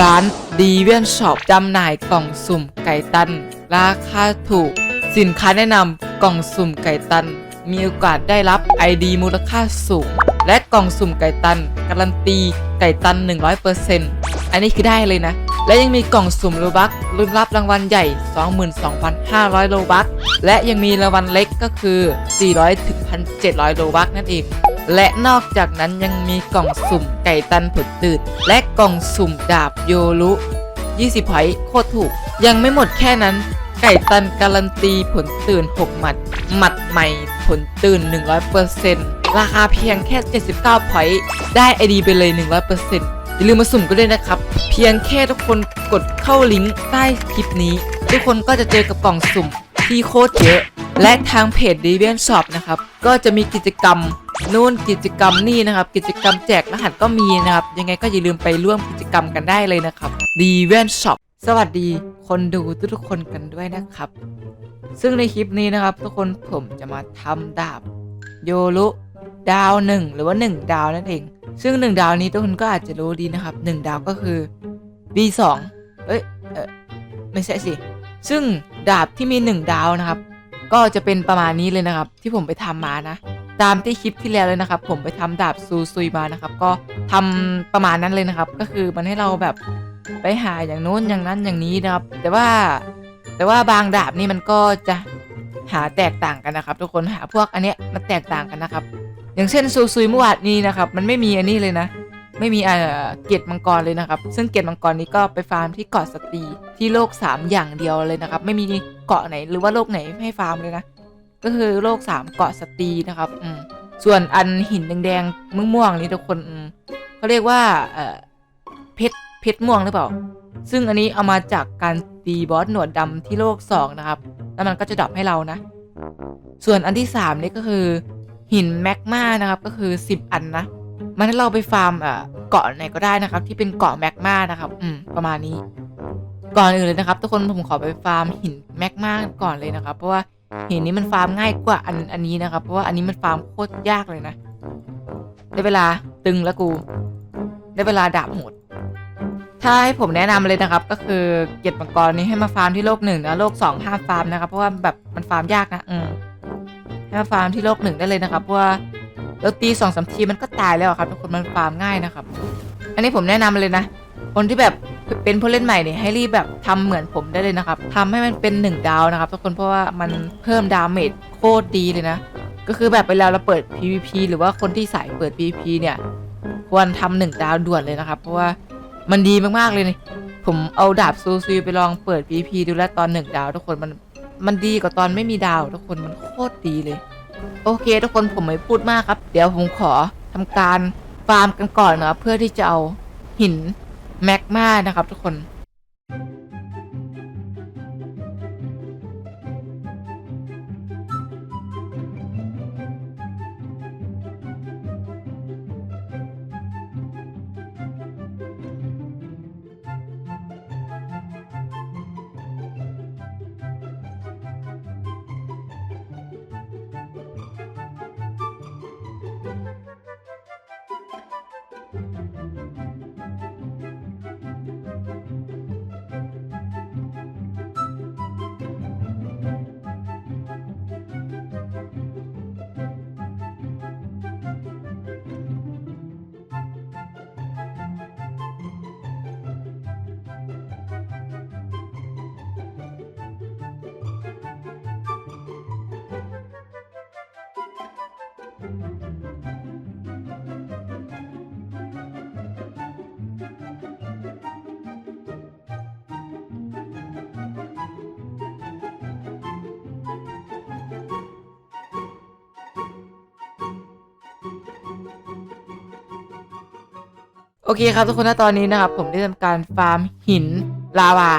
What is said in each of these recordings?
ร้านดีเวียนช็อปจำหน่ายกล่องสุ่มไก่ตัน ราคาถูก สินค้าแนะนำกล่องสุ่มไก่ตัน มีโอกาสได้รับ ID มูลค่าสูง และกล่องสุ่มไก่ตัน การันตีไก่ตัน 100%อันนี้คือได้เลยนะ และยังมีกล่องสุ่มโลบักรุ่นรับรางวัลใหญ่ 22,500 โลบักและยังมีรางวัลเล็กก็คือ 400-1,700 โลบักนั่นเอง และนอกจากนั้นยังมีกล่องสุ่มไก่ตันผลตื่นและกล่องสุ่มดาบโยรุ20ไผ่โคตรถูก ยังไม่หมดแค่นั้น ไก่ตันการันตีผลตื่น 6 หมัด หมัดใหม่ผลตื่น 100%ราคาเพียงแค่ 79พอยได้ไอดีไปเลย 100%อย่าลืมมาสุ่มกันด้วยนะครับ เพียงแค่ทุกคนกดเข้าลิงก์ใต้คลิปนี้ ทุกคนก็จะเจอกับกล่องสุ่มที่โคตรเยอะ และทางเพจ d e v i a n Shop นะครับ ก็จะมีกิจกรรม นู่นกิจกรรมนี่นะครับ กิจกรรมแจกรหัสก็มีนะครับ ยังไงก็อย่าลืมไปร่วมกิจกรรมกันได้เลยนะครับ d e v i a n Shop สวัสดีคนดูทุกๆคนกันด้วยนะครับ ซึ่งในคลิปนี้นะครับ ทุกคนผมจะมาทำดาบ โยรุดาวหนึ่งหรือว่า 1 ดาวนั่นเอง ซึ่ง 1 ดาวนี้ทุกคนก็อาจจะรู้ดีนะครับ 1 ดาวก็คือ B2 เอ้ยเออไม่ใช่สิ ซึ่งดาบที่มี 1 ดาวนะครับ ก็จะเป็นประมาณนี้เลยนะครับ ที่ผมไปทำมานะ ตามที่คลิปที่แล้วเลยนะครับ ผมไปทำดาบซูซุยมานะครับ ก็ทำประมาณนั้นเลยนะครับ ก็คือมันให้เราแบบไปหาอย่างโน้นอย่างนั้นอย่างนี้นะครับ แต่ว่าแต่ว่าบางดาบนี่มันก็จะหาแตกต่างกันนะครับ ทุกคนหาพวกอันเนี้ยมันแตกต่างกันนะครับ อย่างเช่นซูซุยเมื่อวานนี้นะครับ มันไม่มีอันนี้เลยนะ ไม่มีเอ่อเกตมังกรเลยนะครับ ซึ่งเกตมังกรนี้ก็ไปฟาร์มที่เกาะสตรีที่โลก 3 อย่างเดียวเลยนะครับ ไม่มีเกาะไหนหรือว่าโลกไหนให้ฟาร์มเลยนะ ก็คือโลก3เกาะสตีนะครับอืมส่วนอันหินแดงๆม่วงๆนี่ทุกคนเขาเรียกว่าเอ่อเพชรเพชรม่วงหรือเปล่า ซึ่งอันนี้เอามาจากการตีบอสหนวดดำที่โลก2นะครับ แล้วมันก็จะดรอปให้เรานะ ส่วนอันที่3นี่ก็คือ หินแมกมานะครับก็คือ10อันนะ มันให้เราไปฟาร์มเอ่อเกาะไหนก็ได้นะครับ ที่เป็นเกาะแมกมานะครับอืมประมาณนี้ ก่อนอื่นเลยนะครับ ทุกคนผมขอไปฟาร์มหินแมกมาก่อนเลยนะครับ เพราะว่า หินนี้มันฟาร์มง่ายกว่าอันอันนี้นะครับ เพราะว่าอันนี้มันฟาร์มโคตรยากเลยนะ ได้เวลาตึงแล้วกู ได้เวลาดาบโหด ถ้าให้ผมแนะนำเลยนะครับ ก็คือเก็บมังกรนี้ให้มาฟาร์มที่โลกหนึ่งนะโลกสองห้ามฟาร์มนะครับเพราะว่าแบบมันฟาร์มยากนะอืมให้มาฟาร์มที่โลกหนึ่งได้เลยนะครับเพราะว่าเราตีสองสามทีมันก็ตายแล้วครับทุกคนมันฟาร์มง่ายนะครับ อันนี้ผมแนะนำเลยนะ คนที่แบบ เป็นผู้เล่นใหม่เนี่ยให้รีบแบบทำเหมือนผมได้เลยนะครับทำให้มันเป็นหนึ่งดาวนะครับ ทุกคนเพราะว่ามันเพิ่มดาเมจโคตรดีเลยนะ ก็คือแบบเวลาเราเปิด PVP หรือว่าคนที่สายเปิด PVP เนี่ยควรทำหนึ่งดาวด่วนเลยนะครับ เพราะว่ามันดีมากๆเลยนี่ผมเอาดาบซูซูไปลองเปิด PVP ดูแล้วตอนหนึ่งดาว ทุกคนมันมันดีกว่าตอนไม่มีดาว ทุกคนมันโคตรดีเลย โอเค ทุกคนผมไม่พูดมากครับ เดี๋ยวผมขอทำการฟาร์มกันก่อนนะเพื่อที่จะเอาหิน แมกมานะครับทุกคน โอเคครับทุกคนณตอนนี้นะครับ ผมได้ทำการฟาร์มหินลาวา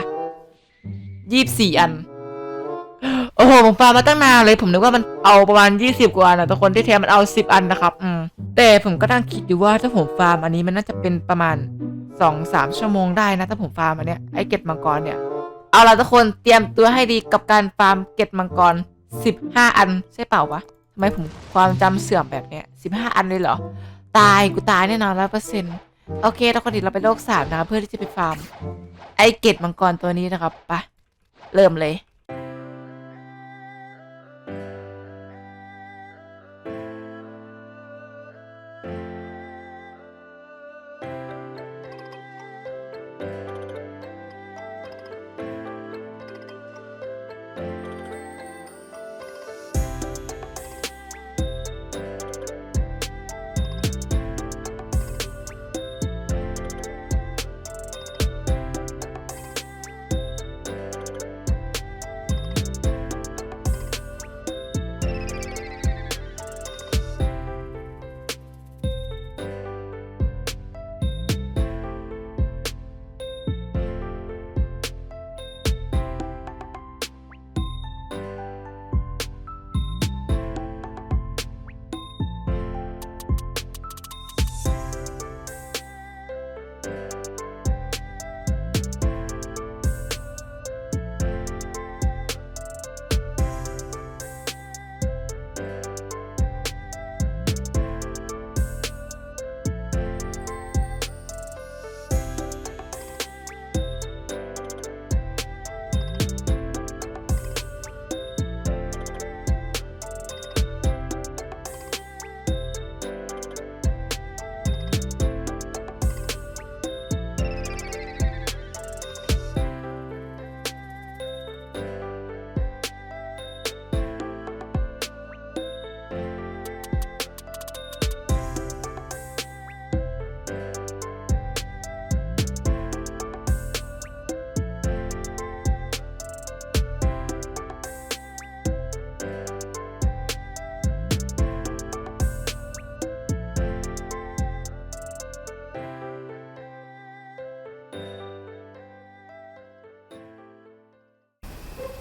ยี่สิบสี่อัน โอ้โห ผมฟาร์มมาตั้งนานเลย ผมนึกว่ามันเอาประมาณยี่สิบกว่าอันนะทุกคนที่แท้มันเอาสิบอันนะครับ อืม แต่ผมก็นั่งคิดอยู่ว่าถ้าผมฟาร์มอันนี้มันน่าจะเป็นประมาณสองสามชั่วโมงได้นะ ถ้าผมฟาร์มอันเนี้ยไอเก็ดมังกรเนี่ย เอาละทุกคนเตรียมตัวให้ดีกับการฟาร์มเก็ดมังกรสิบห้าอันใช่เปล่าวะทำไมผมความจำเสื่อมแบบเนี้ยสิบห้าอันเลยเหรอ ตายกูตายแน่นอนร้อยเปอร์เซ็นต์ โอเคทุกคนอื่นเราไปโลกสามนะครับเพื่อที่จะไปฟาร์ม ไอเกตมังกรตัวนี้นะครับไปเริ่มเลย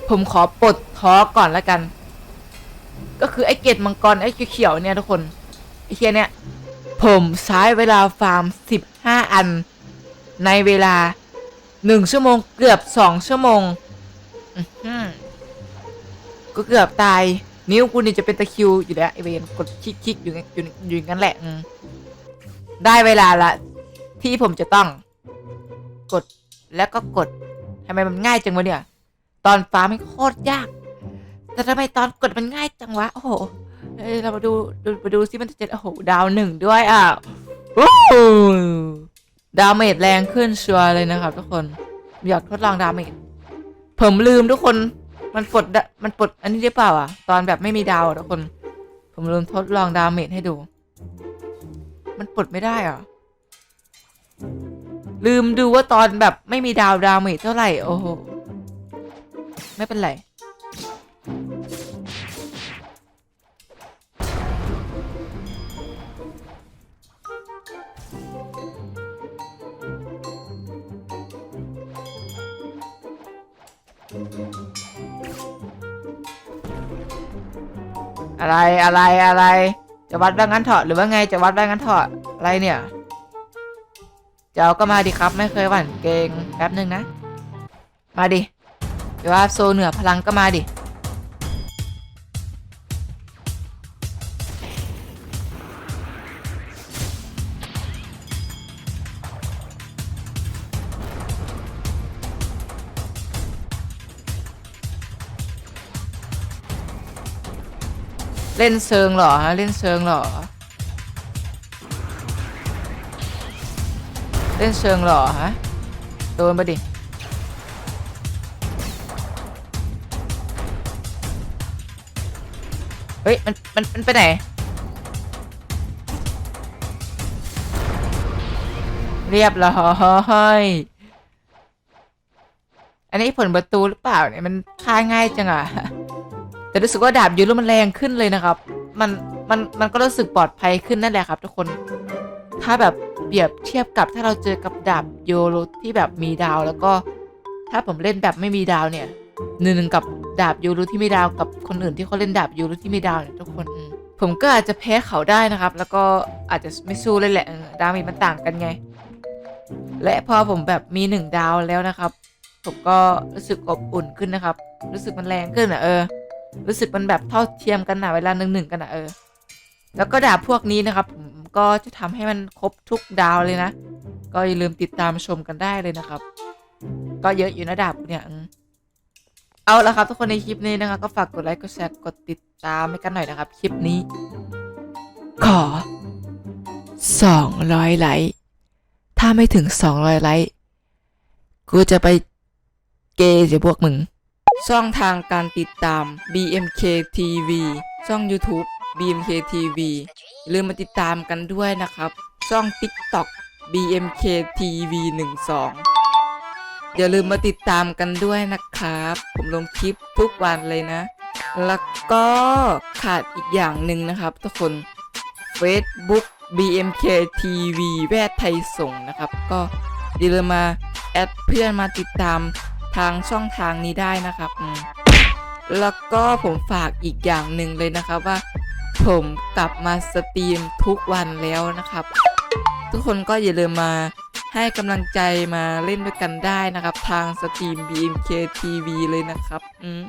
ผมขอปลดท้อก่อนแล้วกัน ก็คือไอ้เกตมังกรไอ้เขียวๆเนี่ยทุกคนไอ้เคียเนี่ย ผมใช้เวลาฟาร์มสิบห้าอัน ในเวลาหนึ่งชั่วโมงเกือบสองชั่วโมงก็เกือบตาย นิ้วกูนี่จะเป็นตะคิวอยู่แล้วไอเวนกดคลิกๆอยู่อยู่อยู่อย่างนั้นแหละได้เวลาละ ที่ผมจะต้อง กดแล้วก็กดทำไมมันง่ายจังวะเนี่ย ตอนฟ้าไม่โคตรยาก แต่ทำไมตอนกดมันง่ายจังวะ โอ้โหเอ้ยเรามาดูดูมาดูซิมันจะเจ็ดโอ้โหดาวหนึ่งด้วยอะวู้ดาเมจแรงขึ้นชัวร์เลยนะครับ ทุกคนอยากทดลองดาเมจผมลืมทุกคนมันปลดมันปลดอันนี้ได้เปล่าอะ ตอนแบบไม่มีดาวทุกคน ผมลืมทดลองดาเมจให้ดู มันปลดไม่ได้อะลืมดูว่าตอนแบบไม่มีดาวดาเมจเท่าไหร่โอ้โห ไม่เป็นไร อะไรอะไรอะไร จะวัดว่างั้นเถอะหรือว่าไงจะวัดว่างั้นเถอะอะไรเนี่ยจะเอาก็มาดิครับไม่เคยหวั่นเกรงแป๊บหนึ่งนะ มาดิ เดี๋ยวว่าโซเหนือพลังก็มาดิ เล่นเซิงเหรอฮะเล่นเซิงเหรอ เล่นเชิงเหรอฮะ โดนไปดิ ฮ้ย มัน มัน มันไปไหน เรียบร้อย อันนี้ผลประตูหรือเปล่าเนี่ย มันฆ่าง่ายจังอะแต่รู้สึกว่าดาบยูโรมันแรงขึ้นเลยนะครับ มัน มัน มันก็รู้สึกปลอดภัยขึ้นนั่นแหละครับทุกคน ถ้าแบบเปรียบเทียบกับถ้าเราเจอกับดาบโยโรที่แบบมีดาวแล้วก็ ถ้าผมเล่นแบบไม่มีดาวเนี่ยหนึ่งกับ ดาบยูโรที่ไม่ดาวกับคนอื่นที่เขาเล่นดาบยูโรที่ไม่ดาวเนี่ยทุกคนผมก็อาจจะแพ้เขาได้นะครับ แล้วก็อาจจะไม่สู้เลยแหละดาเมจมันต่างกันไง และพอผมแบบมีหนึ่งดาวแล้วนะครับ ผมก็รู้สึกอบอุ่นขึ้นนะครับ รู้สึกมันแรงขึ้นอะเออ รู้สึกมันแบบเท่าเทียมกันนะเวลาหนึ่งหนึ่งกันอะเออ แล้วก็ดาบพวกนี้นะครับ ผมก็จะทำให้มันครบทุกดาวเลยนะ ก็อย่าลืมติดตามชมกันได้เลยนะครับ ก็เยอะอยู่นะดาบเนี่ย เอาละครับทุกคนในคลิปนี้นะครับก็ฝากกดไลค์กดแชร์กดติดตามให้กันหน่อยนะครับ คลิปนี้ ขอสองร้อยไลค์ถ้าไม่ถึงสองร้อยไลค์กูจะไปเกย์เสียพวกมึง ช่องทางการติดตาม BMK TV ช่อง YouTube BMK TV อย่าลืมมาติดตามกันด้วยนะครับ ช่อง TikTok BMK TV 12 อย่าลืมมาติดตามกันด้วยนะครับ ผมลงคลิปทุกวันเลยนะ แล้วก็ขาดอีกอย่างหนึ่งนะครับ ทุกคน Facebook BMK TV แวดไทยส่งนะครับ ก็อย่าลืมมาแอดเพื่อนมาติดตามทางช่องทางนี้ได้นะครับ แล้วก็ผมฝากอีกอย่างหนึ่งเลยนะครับว่า ผมกลับมาสตรีมทุกวันแล้วนะครับ ทุกคนก็อย่าลืมมา ให้กำลังใจมาเล่นด้วยกันได้นะครับ ทางสตรีม BMK TV เลยนะครับ อืม